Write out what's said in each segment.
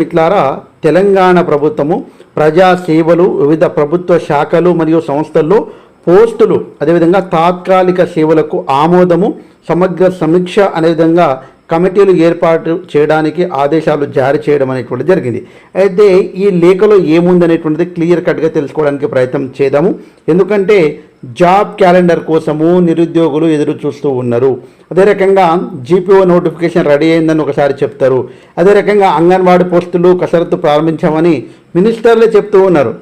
మిట్లారా తెలంగాణ ప్రభుత్వము ప్రజా సేవలు వివిధ ప్రభుత్వ శాఖలు మరియు సంస్థల్లో పోస్టులు అదేవిధంగా తాత్కాలిక సేవలకు ఆమోదము సమగ్ర సమీక్ష అనే విధంగా కమిటీలు ఏర్పాటు చేయడానికి ఆదేశాలు జారీ చేయడం అనేటువంటిది జరిగింది. అయితే ఈ లేఖలో ఏముందనేటువంటిది క్లియర్ కట్గా తెలుసుకోవడానికి ప్రయత్నం చేద్దాము. ఎందుకంటే జాబ్ క్యాలెండర్ కోసము నిరుద్యోగులు ఎదురు చూస్తూ ఉన్నారు. అదే రకంగా జీపీఓ నోటిఫికేషన్ రెడీ అయిందని ఒకసారి చెప్తారు. అదే రకంగా అంగన్వాడీ పోస్టులు కసరత్తు ప్రారంభించామని మినిస్టర్లే చెప్తూ ఉన్నారు.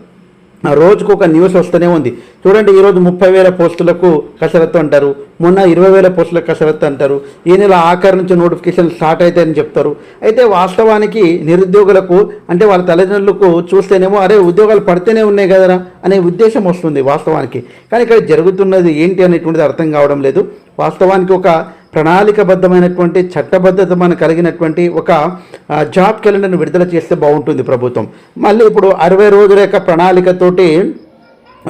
రోజుకు ఒక న్యూస్ వస్తూనే ఉంది. చూడండి ఈరోజు ముప్పై వేల పోస్టులకు కసరత్తు అంటారు. మొన్న ఇరవై వేల పోస్టులకు కసరత్తు అంటారు. ఈ నెల ఆఖరి నుంచి నోటిఫికేషన్ స్టార్ట్ అవుతాయని చెప్తారు. అయితే వాస్తవానికి నిరుద్యోగులకు అంటే వాళ్ళ తల్లిదండ్రులకు చూస్తేనేమో అరే ఉద్యోగాలు పడితేనే ఉన్నాయి కదరా? అనే ఉద్దేశం వస్తుంది వాస్తవానికి. కానీ ఇక్కడ జరుగుతున్నది ఏంటి అనేటువంటిది అర్థం కావడం లేదు. వాస్తవానికి ఒక ప్రణాళికబద్ధమైనటువంటి చట్టబద్ధత మనం కలిగినటువంటి ఒక జాబ్ క్యాలెండర్ను విడుదల చేస్తే బాగుంటుంది ప్రభుత్వం. మళ్ళీ ఇప్పుడు అరవై రోజుల యొక్క ప్రణాళికతోటి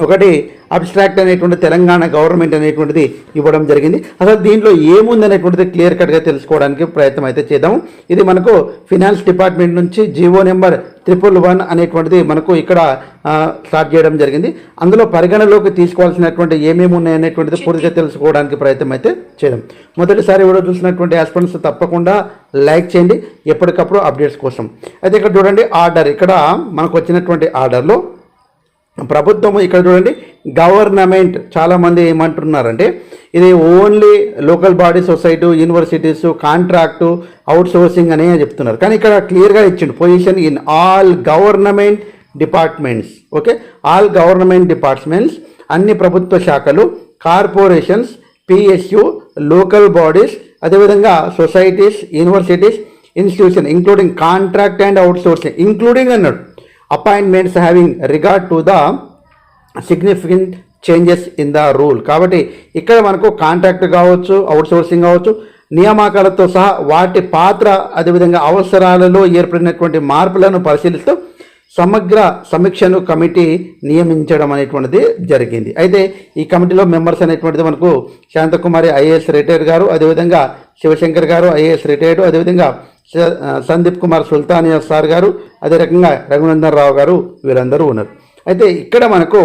ఒకటి అబ్స్ట్రాక్ట్ అనేటువంటి తెలంగాణ గవర్నమెంట్ అనేటువంటిది ఇవ్వడం జరిగింది. అసలు దీంట్లో ఏముంది అనేటువంటిది క్లియర్ కట్గా తెలుసుకోవడానికి ప్రయత్నం అయితే చేద్దాం. ఇది మనకు ఫినాన్స్ డిపార్ట్మెంట్ నుంచి జీవో నెంబర్ త్రిపుల్ వన్ అనేటువంటిది మనకు ఇక్కడ స్టార్ట్ చేయడం జరిగింది. అందులో పరిగణలోకి తీసుకోవాల్సినటువంటి ఏమేమి ఉన్నాయనేటువంటిది పూర్తిగా తెలుసుకోవడానికి ప్రయత్నం అయితే చేద్దాం. మొదటిసారి వీడియో చూసినటువంటి ఆస్పిరెంట్స్ తప్పకుండా లైక్ చేయండి. ఎప్పటికప్పుడు అప్డేట్స్ కోసం. అయితే ఇక్కడ చూడండి ఆర్డర్. ఇక్కడ మనకు వచ్చినటువంటి ఆర్డర్లో ప్రభుత్వం ఇక్కడ చూడండి గవర్నమెంట్ చాలామంది ఏమంటున్నారంటే ఇది only local body society universities contract outsourcing అనే చెప్తున్నారు. కానీ ఇక్కడ క్లియర్గా ఇచ్చిండు position in all government departments okay? All government departments అన్ని ప్రభుత్వ శాఖలు కార్పొరేషన్స్ పిఎస్యు లోకల్ బాడీస్ అదేవిధంగా societies universities institution including contract and outsourcing including అన్నాడు. Appointments having regard to the significant changes in the rule కాబట్టి ఇక్కడ మనకు contract కావచ్చు outsourcing కావచ్చు నియామకాలతో సహా వాటి పాత్ర అదేవిధంగా అవసరాలలో ఏర్పడినటువంటి మార్పులను పరిశీలిస్తూ సమగ్ర సమీక్షను కమిటీ నియమించడం అనేటువంటిది జరిగింది. అయితే ఈ కమిటీలో మెంబర్స్ అనేటువంటిది మనకు శాంతకుమారి ఐఏఎస్ రిటైర్డ్ గారు అదేవిధంగా శివశంకర్ గారు ఐఏఎస్ రిటైర్డ్ అదేవిధంగా సందీప్ కుమార్ సుల్తానియా సార్ గారు అదే రకంగా రఘునందన్ రావు గారు వీరందరూ ఉన్నారు. అయితే ఇక్కడ మనకు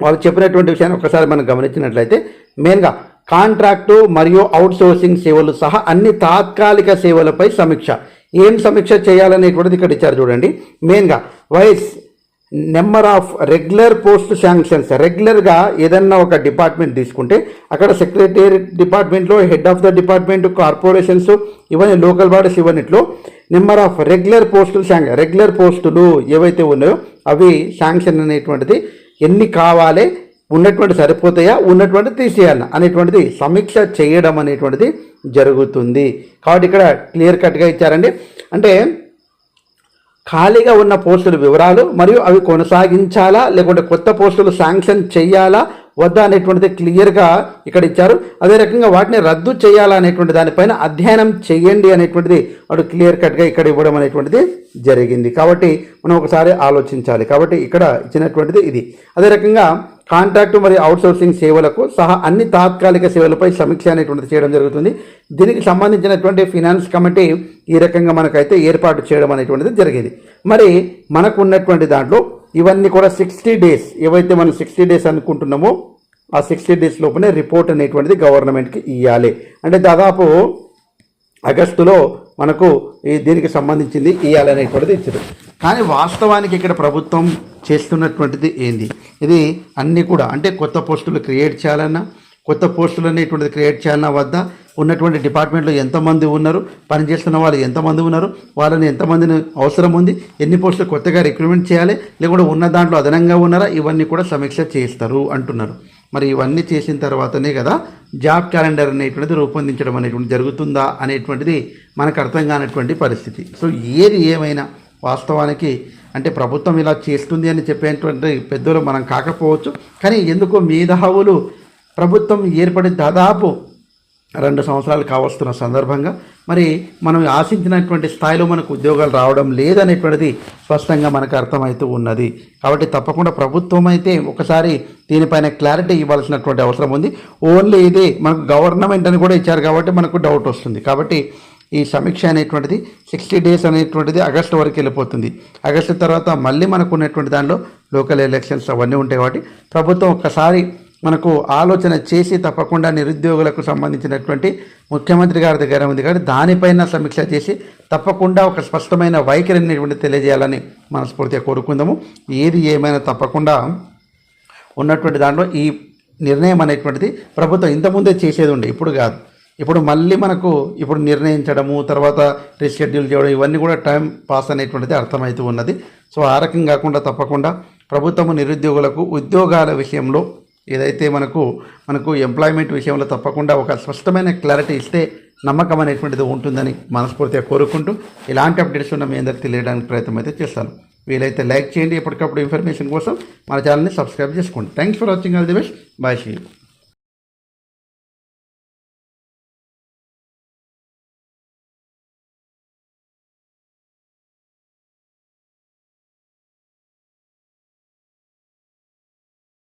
వాళ్ళు చెప్పినటువంటి విషయాన్ని ఒకసారి మనం గమనించినట్లయితే మెయిన్గా కాంట్రాక్టు మరియు అవుట్ సోర్సింగ్ సేవలు సహా అన్ని తాత్కాలిక సేవలపై సమీక్ష. ఏం సమీక్ష చేయాలనేటువంటిది ఇక్కడ ఇచ్చారు చూడండి. మెయిన్గా wise number of regular post sanctions. రెగ్యులర్గా ఏదన్నా ఒక డిపార్ట్మెంట్ తీసుకుంటే అక్కడ సెక్రటేరియట్ డిపార్ట్మెంట్లో head of the department corporations ఇవన్నీ లోకల్ బాడీస్ ఇవన్నిట్లో నెంబర్ ఆఫ్ రెగ్యులర్ పోస్టులు శాంక్షన్ రెగ్యులర్ పోస్టులు ఏవైతే ఉన్నాయో అవి శాంక్షన్ అనేటువంటిది ఎన్ని కావాలి ఉన్నటువంటి సరిపోతాయా ఉన్నటువంటి తీసేయాలి అనేటువంటిది సమీక్ష చేయడం అనేటువంటిది జరుగుతుంది. కాబట్టి ఇక్కడ క్లియర్ కట్గా ఇచ్చారండి. అంటే ఖాళీగా ఉన్న పోస్టుల వివరాలు మరియు అవి కొనసాగించాలా లేకుంటే కొత్త పోస్టులు శాంక్షన్ చేయాలా వద్దా అనేటువంటిది క్లియర్గా ఇక్కడ ఇచ్చారు. అదే రకంగా వాటిని రద్దు చేయాలనేటువంటి దానిపైన అధ్యయనం చేయండి అనేటువంటిది వాడు క్లియర్ కట్గా ఇక్కడ ఇవ్వడం అనేటువంటిది జరిగింది. కాబట్టి మనం ఒకసారి ఆలోచించాలి. కాబట్టి ఇక్కడ ఇచ్చినటువంటిది ఇది. అదే రకంగా కాంట్రాక్టు మరియు అవుట్సోర్సింగ్ సేవలకు సహా అన్ని తాత్కాలిక సేవలపై సమీక్ష అనేటువంటిది చేయడం జరుగుతుంది. దీనికి సంబంధించినటువంటి ఫినాన్స్ కమిటీ ఈ రకంగా మనకైతే ఏర్పాటు చేయడం అనేటువంటిది జరిగింది. మరి మనకు ఉన్నటువంటి దాంట్లో ఇవన్నీ కూడా సిక్స్టీ డేస్ ఏవైతే మనం సిక్స్టీ డేస్ అనుకుంటున్నామో ఆ సిక్స్టీ డేస్ లోపలే రిపోర్ట్ అనేటువంటిది గవర్నమెంట్కి ఇవ్వాలి అంటే దాదాపు ఆగస్టులో మనకు ఈ దీనికి సంబంధించింది ఇవ్వాలనేటువంటిది ఇచ్చారు. కానీ వాస్తవానికి ఇక్కడ ప్రభుత్వం చేస్తున్నటువంటిది ఏంది? ఇది అన్నీ కూడా అంటే కొత్త పోస్టులు క్రియేట్ చేయాలన్నా కొత్త పోస్టులు అనేటువంటిది క్రియేట్ చేయాలన్నా వద్ద ఉన్నటువంటి డిపార్ట్మెంట్లో ఎంతమంది ఉన్నారు పనిచేస్తున్న వాళ్ళు ఎంతమంది ఉన్నారు వాళ్ళని ఎంతమందిని అవసరం ఉంది ఎన్ని పోస్టులు కొత్తగా రిక్రూట్మెంట్ చేయాలి లేకుంటే ఉన్న దాంట్లో అదనంగా ఉన్నారా ఇవన్నీ కూడా సమీక్ష చేస్తారు అంటున్నారు. మరి ఇవన్నీ చేసిన తర్వాతనే కదా జాబ్ క్యాలెండర్ అనేటువంటిది రూపొందించడం అనేటువంటి జరుగుతుందా అనేటువంటిది మనకు అర్థం కానటువంటి పరిస్థితి. సో ఏది ఏమైనా వాస్తవానికి అంటే ప్రభుత్వం ఇలా చేస్తుంది అని చెప్పేటువంటి పెద్దలు మనం కాకపోవచ్చు కానీ ఎందుకో మేధావులు ప్రభుత్వం ఏర్పడి దాదాపు రెండు సంవత్సరాలు కావస్తున్న సందర్భంగా మరి మనం ఆశించినటువంటి స్థాయిలో మనకు ఉద్యోగాలు రావడం లేదనేటువంటిది స్పష్టంగా మనకు అర్థమవుతూ ఉన్నది. కాబట్టి తప్పకుండా ప్రభుత్వం అయితే ఒకసారి దీనిపైన క్లారిటీ ఇవ్వాల్సినటువంటి అవసరం ఉంది. ఓన్లీ ఇది మనకు గవర్నమెంట్ అని కూడా ఇచ్చారు కాబట్టి మనకు డౌట్ వస్తుంది. కాబట్టి ఈ సమీక్ష అనేటువంటిది సిక్స్టీ డేస్ అనేటువంటిది ఆగస్టు వరకు వెళ్ళిపోతుంది. ఆగస్టు తర్వాత మళ్ళీ మనకు ఉన్నటువంటి దానిలో లోకల్ ఎలక్షన్స్ అవన్నీ ఉంటాయి కాబట్టి ప్రభుత్వం ఒక్కసారి మనకు ఆలోచన చేసి తప్పకుండా నిరుద్యోగులకు సంబంధించినటువంటి ముఖ్యమంత్రి గారి దగ్గర ఉంది. కాబట్టి దానిపైన సమీక్ష చేసి తప్పకుండా ఒక స్పష్టమైన వైఖరి అనేటువంటి తెలియజేయాలని మనస్ఫూర్తిగా కోరుకుందాము. ఏది ఏమైనా తప్పకుండా ఉన్నటువంటి దాంట్లో ఈ నిర్ణయం అనేటువంటిది ప్రభుత్వం ఇంతకుముందే చేసేది ఉండే ఇప్పుడు కాదు. ఇప్పుడు మళ్ళీ మనకు ఇప్పుడు నిర్ణయించడము తర్వాత రీషెడ్యూల్ చేయడం ఇవన్నీ కూడా టైం పాస్ అనేటువంటిది అర్థమవుతూ ఉన్నది. సో ఆ రకం కాకుండా తప్పకుండా ప్రభుత్వము నిరుద్యోగులకు ఉద్యోగాల విషయంలో ఏదైతే మనకు మనకు ఎంప్లాయ్మెంట్ విషయంలో తప్పకుండా ఒక స్పష్టమైన క్లారిటీ ఇస్తే నమ్మకం అనేటువంటిది ఉంటుందని మనస్ఫూర్తిగా కోరుకుంటూ ఇలాంటి అప్డేట్స్ ఉన్న మీ అందరికీ తెలియడానికి ప్రయత్నం అయితే చేస్తాను. వీలైతే లైక్ చేయండి. ఎప్పటికప్పుడు ఇన్ఫర్మేషన్ కోసం మన ఛానల్ని సబ్స్క్రైబ్ చేసుకోండి. Thanks for watching all the best bye Sri